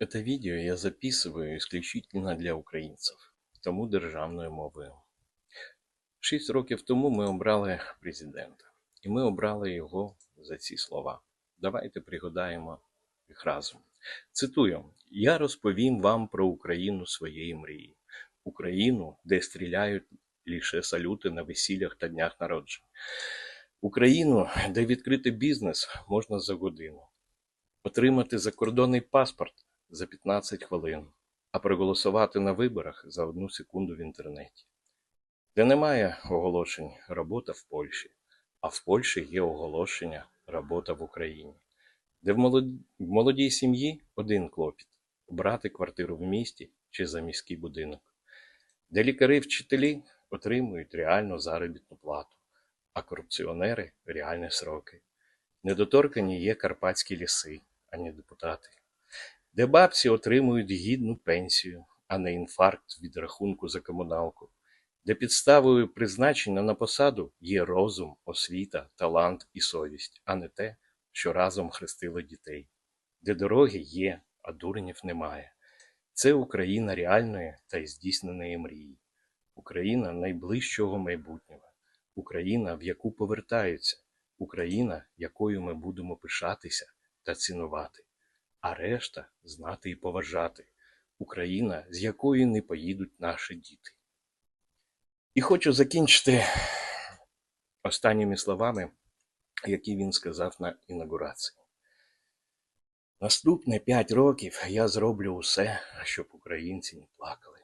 Это видео я записываю исключительно для українців, тому державною мовою. Шість років тому ми обрали президента, і ми обрали його за ці слова. Давайте пригадаємо їх разом. Цитую: Я розповім вам про Україну своєї мрії, Україну, де стріляють лише салюти на весіллях та днях народжень, Україну, де відкрити бізнес можна за годину, отримати закордонний паспорт за 15 хвилин, а проголосувати на виборах за одну секунду в інтернеті, де немає оголошень робота в Польщі, а в Польщі є оголошення робота в Україні, де в молод- в молодій сім'ї один клопіт обрати квартиру в місті чи за міський будинок, де лікари вчителі отримують реальну заробітну плату, а корупціонери реальні сроки. Недоторкані є карпатські ліси, а не депутати де бабці отримують гідну пенсію, а не інфаркт від рахунку за комуналку, де підставою призначення на посаду є розум, освіта, талант і совість, а не те, що разом хрестило дітей, де дороги є, а дурнів немає. Це Україна реальної та здійсненої мрії, Україна найближчого майбутнього, Україна, в яку повертаються, Україна, якою ми будемо пишатися та цінувати а решта знати і поважати. Україна, з якої не поїдуть наші діти. І хочу закінчити останніми словами, які він сказав на інаугурації. Наступні п'ять років я зроблю усе, щоб українці не плакали.